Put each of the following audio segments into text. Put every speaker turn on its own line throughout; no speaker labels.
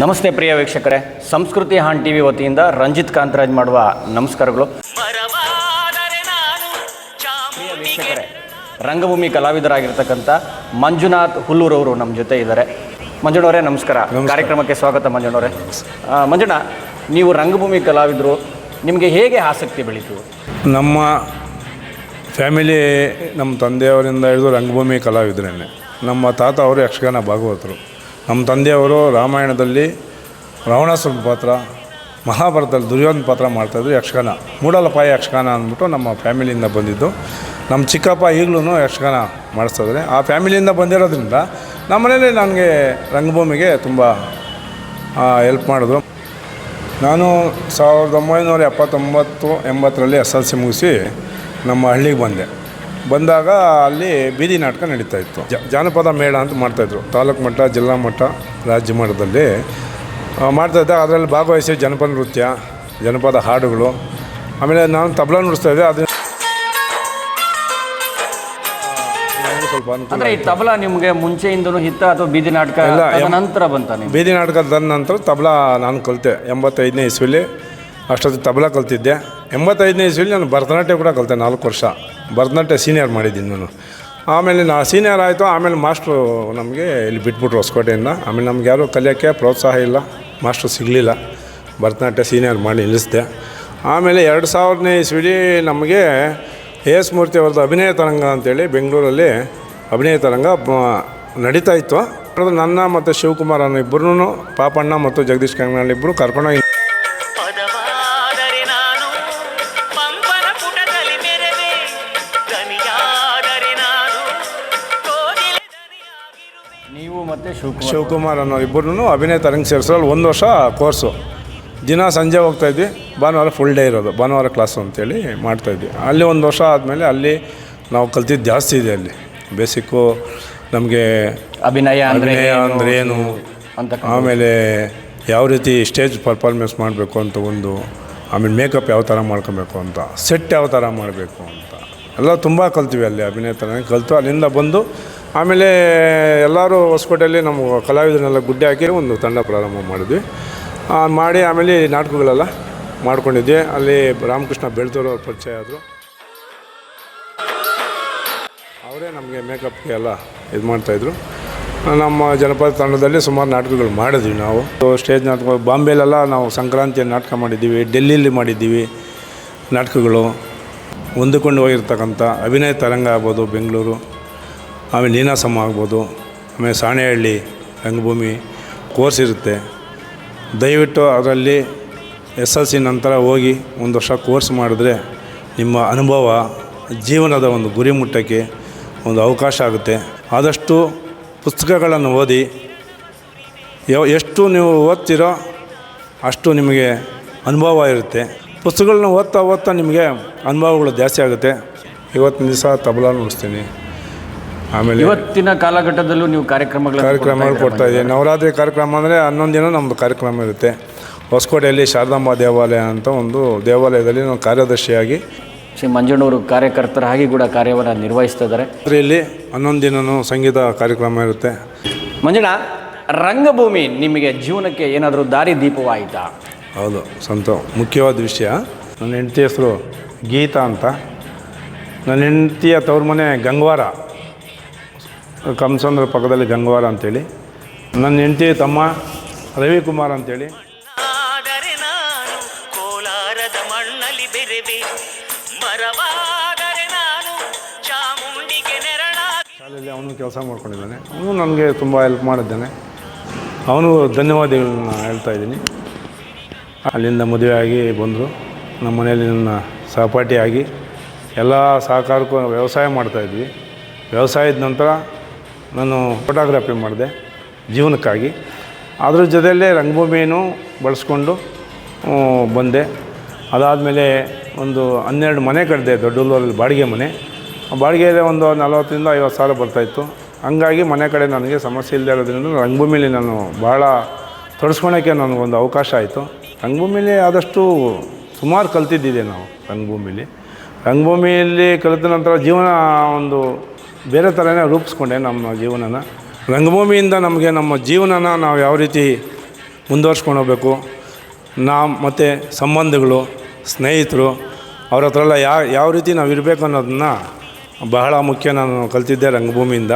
ನಮಸ್ತೆ ಪ್ರಿಯ ವೀಕ್ಷಕರೇ. ಸಂಸ್ಕೃತಿ ಹಾನ್ ಟಿವಿ ವತಿಯಿಂದ ರಂಜಿತ್ ಕಾಂತರಾಜ್ ಮಾಡುವ ನಮಸ್ಕಾರಗಳು. ಪ್ರಿಯ ವೀಕ್ಷಕರೇ ರಂಗಭೂಮಿ ಕಲಾವಿದರಾಗಿರ್ತಕ್ಕಂಥ ಮಂಜುನಾಥ್ ಹುಲ್ಲೂರವರು ನಮ್ಮ ಜೊತೆ ಇದ್ದಾರೆ. ಮಂಜುಣವರೇ ನಮಸ್ಕಾರ. ಕಾರ್ಯಕ್ರಮಕ್ಕೆ ಸ್ವಾಗತ ಮಂಜುಣವರೇ ಆ, ಮಂಜುಣ ನೀವು ರಂಗಭೂಮಿ ಕಲಾವಿದರು ನಿಮಗೆ ಹೇಗೆ ಆಸಕ್ತಿ ಬೆಳೀತು?
ನಮ್ಮ ಫ್ಯಾಮಿಲಿ ನಮ್ಮ ತಂದೆಯವರಿಂದ ಹಿಡಿದು ರಂಗಭೂಮಿ ಕಲಾವಿದರೇನೆ. ನಮ್ಮ ತಾತ ಅವರು ಯಕ್ಷಗಾನ ಭಾಗವತರು. ನಮ್ಮ ತಂದೆಯವರು ರಾಮಾಯಣದಲ್ಲಿ ರಾವಣಾಸುರ ಪಾತ್ರ, ಮಹಾಭಾರತದಲ್ಲಿ ದುರ್ಯೋಧನ ಪಾತ್ರ ಮಾಡ್ತಾಯಿದ್ರು ಯಕ್ಷಗಾನ, ಮೂಡಲಪಾಯ ಯಕ್ಷಗಾನ ಅಂದ್ಬಿಟ್ಟು ನಮ್ಮ ಫ್ಯಾಮಿಲಿಯಿಂದ ಬಂದಿದ್ದು. ನಮ್ಮ ಚಿಕ್ಕಪ್ಪ ಈಗಲೂ ಯಕ್ಷಗಾನ ಮಾಡಿಸ್ತಾಯಿದ್ದಾರೆ ಆ ಫ್ಯಾಮಿಲಿಯಿಂದ ಬಂದಿರೋದ್ರಿಂದ ನಮ್ಮ ಮನೇಲಿ ನನಗೆ ರಂಗಭೂಮಿಗೆ ತುಂಬ ಹೆಲ್ಪ್ ಮಾಡಿದ್ರು. ನಾನು ಸಾವಿರದ ಒಂಬೈನೂರ ಎಪ್ಪತ್ತೊಂಬತ್ತು ಎಂಬತ್ತರಲ್ಲಿ ಎಸ್ ಎಲ್ ಸಿ ಮುಗಿಸಿ ನಮ್ಮ ಹಳ್ಳಿಗೆ ಬಂದೆ. ಬಂದಾಗ ಅಲ್ಲಿ ಬೀದಿ ನಾಟಕ ನಡೀತಾ ಇತ್ತು. ಜಾನಪದ ಮೇಳ ಅಂತ ಮಾಡ್ತಾಯಿದ್ರು ತಾಲೂಕು ಮಟ್ಟ ಜಿಲ್ಲಾ ಮಟ್ಟ ರಾಜ್ಯ ಮಟ್ಟದಲ್ಲಿ. ಆ, ಮಾಡ್ತಾಯಿದ್ದೆ ಅದರಲ್ಲಿ ಭಾಗವಹಿಸಿ ಜನಪದ ನೃತ್ಯ ಜನಪದ ಹಾಡುಗಳು. ಆಮೇಲೆ ನಾನು ತಬಲಾ ನುಡಿಸ್ತಾಯಿದ್ದೆ ಅದು ಸ್ವಲ್ಪ ಅನುಕೂಲ
ಈ ತಬಲಾ ನಿಮಗೆ ಮುಂಚೆಯಿಂದನೂ ಹಿತ್ತ ಅಥವಾ ಬೀದಿ ನಾಟಕ
ಇಲ್ಲ,
ನಂತರ ಬಂತ ನೀವು
ಬೀದಿ ನಾಟಕದ ನಂತರ ತಬಲಾ ನಾನು ಕಲಿತೆ. ಎಂಬತ್ತೈದನೇ ಇಸ್ವಿಲಿ ಅಷ್ಟೊತ್ತು ತಬಲಾ ಕಲ್ತಿದ್ದೆ. ಎಂಬತ್ತೈದನೇ ಇಸ್ವಿಲಿ ನಾನು ಭರತನಾಟ್ಯ ಕೂಡ ಕಲಿತೆ ನಾಲ್ಕು ವರ್ಷ. ಭರತನಾಟ್ಯ ಸೀನಿಯರ್ ಮಾಡಿದ್ದೀನಿ ನಾನು. ಆಮೇಲೆ ನಾ ಸೀನಿಯರ್ ಆಯಿತು, ಆಮೇಲೆ ಮಾಸ್ಟ್ರು ನಮಗೆ ಇಲ್ಲಿ ಬಿಟ್ಬಿಟ್ರು ಹೊಸಕೋಟೆಯಿಂದ. ಆಮೇಲೆ ನಮ್ಗೆ ಯಾರೂ ಕಲಿಯೋಕ್ಕೆ ಪ್ರೋತ್ಸಾಹ ಇಲ್ಲ, ಮಾಸ್ಟ್ರು ಸಿಗಲಿಲ್ಲ. ಭರತನಾಟ್ಯ ಸೀನಿಯರ್ ಮಾಡಿ ನಿಲ್ಲಿಸಿದೆ. ಆಮೇಲೆ ಎರಡು ಸಾವಿರನೇ ಇಸ್ವಿಲಿ ನಮಗೆ ಎ ಎಸ್ ಮೂರ್ತಿ ಅವ್ರದ್ದು ಅಭಿನಯ ತರಂಗ ಅಂತೇಳಿ ಬೆಂಗಳೂರಲ್ಲಿ ಅಭಿನಯ ತರಂಗ ನಡೀತಾ ಇತ್ತು. ನನ್ನ ಮತ್ತು ಶಿವಕುಮಾರ್ ಅನ್ನೋ ಇಬ್ಬರೂ ಪಾಪಣ್ಣ ಮತ್ತು ಜಗದೀಶ್ ಕಂಗನಾಳ್ ಇಬ್ಬರು ಕರ್ಕೊಂಡೋಗಿ
ಮತ್ತೆ ಶಿವಕುಮಾರ್.
ಶಿವಕುಮಾರ್ ಅನ್ನೋ ಇಬ್ಬರೂ ಅಭಿನಯ ತರಂಗ ಸೇರಿಸಲು ಒಂದು ವರ್ಷ ಕೋರ್ಸು. ದಿನ ಸಂಜೆ ಹೋಗ್ತಾಯಿದ್ವಿ ಭಾನುವಾರ ಫುಲ್ ಡೇ ಇರೋದು. ಭಾನುವಾರ ಕ್ಲಾಸು ಅಂತೇಳಿ ಮಾಡ್ತಾಯಿದ್ವಿ ಅಲ್ಲಿ ಒಂದು ವರ್ಷ ಆದಮೇಲೆ ಅಲ್ಲಿ ನಾವು ಕಲ್ತಿದ್ದು ಜಾಸ್ತಿ ಇದೆ ಅಲ್ಲಿ. ಬೇಸಿಕ್ಕು ನಮಗೆ
ಅಭಿನಯ ಅಂದ್ರೆ
ಅಭಿನಯ? ಅಂದ್ರೆ ಏನು?
ಅಂತ
ಆಮೇಲೆ ಯಾವ ರೀತಿ ಸ್ಟೇಜ್ ಪರ್ಫಾರ್ಮೆನ್ಸ್ ಮಾಡಬೇಕು ಅಂತ ಒಂದು ಆಮೇಲೆ ಮೇಕಪ್ ಯಾವ ಥರ ಮಾಡ್ಕೊಬೇಕು ಅಂತ ಸೆಟ್ ಯಾವ ಥರ ಮಾಡಬೇಕು ಅಂತ. ಎಲ್ಲ ತುಂಬ ಕಲ್ತೀವಿ ಅಲ್ಲಿ ಅಭಿನಯ ಥರ ಕಲಿತು ಅಲ್ಲಿಂದ ಬಂದು ಆಮೇಲೆ ಎಲ್ಲರೂ ಹೊಸಕೋಟೆಯಲ್ಲಿ ನಮ್ಮ ಕಲಾವಿದರನ್ನೆಲ್ಲ ಗುಡ್ಡೆ ಹಾಕಿ ಒಂದು ತಂಡ ಪ್ರಾರಂಭ ಮಾಡಿದ್ವಿ. ಮಾಡಿ ಆಮೇಲೆ ನಾಟಕಗಳೆಲ್ಲ ಮಾಡ್ಕೊಂಡಿದ್ವಿ. ಅಲ್ಲಿ ರಾಮಕೃಷ್ಣ ಬೆಳ್ತೂರು ಅವ್ರ ಪರಿಚಯ ಆದರು. ಅವರೇ ನಮಗೆ ಮೇಕಪ್ಗೆ ಎಲ್ಲ ಇದು ಮಾಡ್ತಾಯಿದ್ರು ನಮ್ಮ ಜನಪದ ತಂಡದಲ್ಲಿ ಸುಮಾರು ನಾಟಕಗಳು ಮಾಡಿದ್ವಿ ನಾವು. ಸ್ಟೇಜ್ ನಾಟಕ, ಬಾಂಬೆಲೆಲ್ಲ ನಾವು ಸಂಕ್ರಾಂತಿಯ ನಾಟಕ ಮಾಡಿದ್ದೀವಿ ಡೆಲ್ಲಿಯಲ್ಲಿ ಮಾಡಿದ್ದೀವಿ ನಾಟಕಗಳು. ಹೊಂದಿಕೊಂಡು ಹೋಗಿರ್ತಕ್ಕಂಥ ಅಭಿನಯ ತರಂಗ ಆಗ್ಬೋದು ಬೆಂಗಳೂರು. ಆಮೇಲೆ ನೀನಾಸಮ್ಮ ಆಗ್ಬೋದು. ಆಮೇಲೆ ಸಾಣೆಹಳ್ಳಿ ರಂಗಭೂಮಿ ಕೋರ್ಸ್ ಇರುತ್ತೆ. ದಯವಿಟ್ಟು ಅದರಲ್ಲಿ ಎಸ್ ಎಲ್ ಸಿ ನಂತರ ಹೋಗಿ ಒಂದು ವರ್ಷ ಕೋರ್ಸ್ ಮಾಡಿದ್ರೆ ನಿಮ್ಮ ಅನುಭವ, ಜೀವನದ ಒಂದು ಗುರಿ ಮುಟ್ಟಕ್ಕೆ ಒಂದು ಅವಕಾಶ ಆಗುತ್ತೆ. ಆದಷ್ಟು ಪುಸ್ತಕಗಳನ್ನು ಓದಿ, ಯಾವ ಎಷ್ಟು ನೀವು ಓದ್ತೀರೋ ಅಷ್ಟು ನಿಮಗೆ ಅನುಭವ ಇರುತ್ತೆ. ಪುಸ್ತಕಗಳನ್ನ ಓದ್ತಾ ಓದ್ತಾ ನಿಮಗೆ ಅನುಭವಗಳು ಜಾಸ್ತಿ ಆಗುತ್ತೆ. ಇವತ್ತಿನ ದಿವಸ ತಬಲಾ ನುಡಿಸ್ತೀನಿ. ಆಮೇಲೆ
ಇವತ್ತಿನ ಕಾಲಘಟ್ಟದಲ್ಲೂ ನೀವು ಕಾರ್ಯಕ್ರಮಗಳ
ಕಾರ್ಯಕ್ರಮಗಳು ಕೊಡ್ತಾ ಇದ್ದೀವಿ. ನವರಾತ್ರಿ ಕಾರ್ಯಕ್ರಮ ಅಂದರೆ ಹನ್ನೊಂದು ದಿನ ನಮ್ಮದು ಕಾರ್ಯಕ್ರಮ ಇರುತ್ತೆ. ಹೊಸಕೋಟೆಯಲ್ಲಿ ಶಾರದಾಂಬ ದೇವಾಲಯ ಅಂತ ಒಂದು ದೇವಾಲಯದಲ್ಲಿ ನಾವು ಕಾರ್ಯದರ್ಶಿಯಾಗಿ
ಶ್ರೀ ಮಂಜಣ್ಣವರು ಕಾರ್ಯಕರ್ತರಾಗಿ ಕೂಡ ಕಾರ್ಯವನ್ನು ನಿರ್ವಹಿಸ್ತಾ ಇದ್ದಾರೆ.
ಇಲ್ಲಿ ಹನ್ನೊಂದು ದಿನವೂ ಸಂಗೀತ ಕಾರ್ಯಕ್ರಮ ಇರುತ್ತೆ.
ಮಂಜಣ್ಣ ರಂಗಭೂಮಿ ನಿಮಗೆ ಜೀವನಕ್ಕೆ ಏನಾದರೂ ದಾರಿ ದೀಪವಾಯಿತಾ?
ಹೌದು ಸಂತ ಮುಖ್ಯವಾದ ವಿಷಯ. ನನ್ನ ಹೆಂಡತಿ ಹೆಸರು ಗೀತಾ ಅಂತ. ನನ್ನ ಹೆಂಡತಿಯ ತವ್ರ ಮನೆ ಗಂಗವಾರ. ಕಂಸಂದ್ರ ಪಕ್ಕದಲ್ಲಿ ಗಂಗವಾರ ಅಂತೇಳಿ. ನನ್ನ ಹೆಂಡತಿ ತಮ್ಮ ರವಿಕುಮಾರ್ ಅಂತೇಳಿ. ಶಾಲೆಯಲ್ಲಿ ಅವನು ಕೆಲಸ ಮಾಡ್ಕೊಂಡಿದ್ದಾನೆ. ಅವನು ನನಗೆ ತುಂಬ ಹೆಲ್ಪ್ ಮಾಡಿದ್ದಾನೆ. ಅವನು ಧನ್ಯವಾದಗಳನ್ನ ಹೇಳ್ತಾ ಇದ್ದೀನಿ. ಅಲ್ಲಿಂದ ಮದುವೆ ಆಗಿ ಬಂದರು. ನಮ್ಮ ಮನೆಯಲ್ಲಿ ನನ್ನ ಸಹಪಾಠಿಯಾಗಿ ಎಲ್ಲ ಸಹಕಾರಕ್ಕೂ ವ್ಯವಸಾಯ ಮಾಡ್ತಾಯಿದ್ವಿ ವ್ಯವಸಾಯದ ನಂತರ ನಾನು ಫೋಟೋಗ್ರಫಿ ಮಾಡಿದೆ ಜೀವನಕ್ಕಾಗಿ. ಅದ್ರ ಜೊತೆಯಲ್ಲೇ ರಂಗಭೂಮಿಯನ್ನು ಬಳಸ್ಕೊಂಡು ಬಂದೆ. ಅದಾದಮೇಲೆ ಒಂದು ಹನ್ನೆರಡು ಮನೆ ಕಟ್ಟಿದೆ ದೊಡ್ಡಲ್ಲೂರಲ್ಲಿ ಬಾಡಿಗೆ ಮನೆ. ಬಾಡಿಗೆಯಲ್ಲಿ ಒಂದು ನಲವತ್ತರಿಂದ ಐವತ್ತು ಸಾವಿರ ಬರ್ತಾಯಿತ್ತು ಹಂಗಾಗಿ ಮನೆ ಕಡೆ ನನಗೆ ಸಮಸ್ಯೆ ಇಲ್ಲದೆ ಇರೋದ್ರಿಂದ ರಂಗಭೂಮಿಲಿ ನಾನು ಭಾಳ ತೊಡಸ್ಕೊಳಕ್ಕೆ ನನಗೊಂದು ಅವಕಾಶ ಆಯಿತು. ರಂಗಭೂಮಿಲಿ ಆದಷ್ಟು ಸುಮಾರು ಕಲ್ತಿದ್ದಿದೆ ನಾವು, ರಂಗಭೂಮಿಲಿ. ರಂಗಭೂಮಿಯಲ್ಲಿ ಕಲಿತ ನಂತರ ಜೀವನ ಒಂದು ಬೇರೆ ಥರನೇ ರೂಪಿಸ್ಕೊಂಡೆ ನಮ್ಮ ಜೀವನನ. ರಂಗಭೂಮಿಯಿಂದ ನಮಗೆ ನಮ್ಮ ಜೀವನನ ನಾವು ಯಾವ ರೀತಿ ಮುಂದುವರ್ಸ್ಕೊಂಡು ಹೋಗ್ಬೇಕು ನಾ ಮತ್ತು ಸಂಬಂಧಗಳು, ಸ್ನೇಹಿತರು, ಅವ್ರ ಹತ್ರ ಎಲ್ಲ ಯಾವ ಯಾವ ರೀತಿ ನಾವು ಇರಬೇಕು ಅನ್ನೋದನ್ನ ಬಹಳ ಮುಖ್ಯ ನಾನು ಕಲ್ತಿದ್ದೆ ರಂಗಭೂಮಿಯಿಂದ.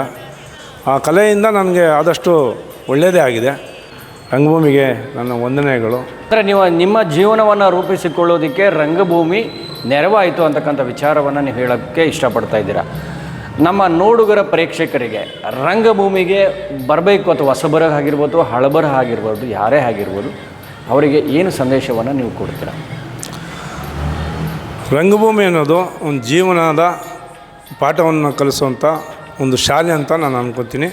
ಆ ಕಲೆಯಿಂದ ನನಗೆ ಆದಷ್ಟು ಒಳ್ಳೆಯದೇ ಆಗಿದೆ. ರಂಗಭೂಮಿಗೆ ನನ್ನ ವಂದನೆಗಳು.
ಅಂದರೆ ನೀವು ನಿಮ್ಮ ಜೀವನವನ್ನು ರೂಪಿಸಿಕೊಳ್ಳೋದಕ್ಕೆ ರಂಗಭೂಮಿ ನೆರವಾಯಿತು ಅಂತಕ್ಕಂಥ ವಿಚಾರವನ್ನು ನೀವು ಹೇಳೋಕ್ಕೆ ಇಷ್ಟಪಡ್ತಾ ಇದ್ದೀರಾ? ನಮ್ಮ ನೋಡುಗರ ಪ್ರೇಕ್ಷಕರಿಗೆ ರಂಗಭೂಮಿಗೆ ಬರಬೇಕು ಅಥವಾ ಹೊಸಬರ ಆಗಿರ್ಬೋದು ಹಳಬರ ಆಗಿರ್ಬೋದು, ಯಾರೇ ಆಗಿರ್ಬೋದು, ಅವರಿಗೆ ಏನು ಸಂದೇಶವನ್ನು ನೀವು ಕೊಡ್ತೀರ?
ರಂಗಭೂಮಿ ಅನ್ನೋದು ಒಂದು ಜೀವನದ ಪಾಠವನ್ನು ಕಲಿಸುವಂಥ ಒಂದು ಶಾಲೆ ಅಂತ ನಾನು ಅನ್ಕೊತೀನಿ.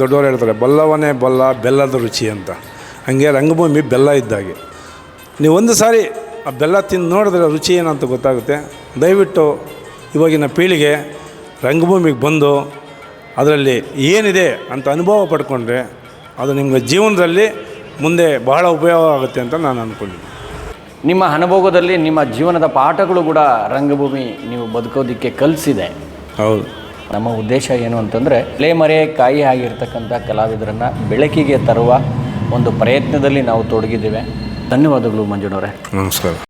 ದೊಡ್ಡವರು ಹೇಳ್ತಾರೆ, ಬಲ್ಲವನೇ ಬಲ್ಲ, ಬೆಲ್ಲದ ರುಚಿ ಅಂತ. ಹಂಗೆ ರಂಗಭೂಮಿ ಬೆಲ್ಲ ಇದ್ದಾಗೆ ನೀವು ಒಂದು ಸಾರಿ ಆ ಬೆಲ್ಲ ತಿಂದು ನೋಡಿದ್ರೆ ರುಚಿ ಏನಂತ ಗೊತ್ತಾಗುತ್ತೆ. ದಯವಿಟ್ಟು ಇವಾಗಿನ ಪೀಳಿಗೆ ರಂಗಭೂಮಿಗೆ ಬಂದು ಅದರಲ್ಲಿ ಏನಿದೆ ಅಂತ ಅನುಭವ ಪಡ್ಕೊಂಡ್ರೆ ಅದು ನಿಮಗೆ ಜೀವನದಲ್ಲಿ ಮುಂದೆ ಬಹಳ ಉಪಯೋಗ ಆಗುತ್ತೆ ಅಂತ ನಾನು ಅಂದ್ಕೊಂಡಿದ್ದೀನಿ
ನಿಮ್ಮ ಅನುಭವದಲ್ಲಿ ನಿಮ್ಮ ಜೀವನದ ಪಾಠಗಳು ಕೂಡ ರಂಗಭೂಮಿ ನೀವು ಬದುಕೋದಕ್ಕೆ ಕಲಿಸಿದೆ.
ಹೌದು.
ನಮ್ಮ ಉದ್ದೇಶ ಏನು ಅಂತಂದರೆ ಮರೆ ಕಾಯಿ ಆಗಿರ್ತಕ್ಕಂಥ ಕಲಾವಿದರನ್ನು ಬೆಳಕಿಗೆ ತರುವ ಒಂದು ಪ್ರಯತ್ನದಲ್ಲಿ ನಾವು ತೊಡಗಿದ್ದೇವೆ. ಧನ್ಯವಾದಗಳು ಮಂಜುನವರೇ.
ನಮಸ್ಕಾರ.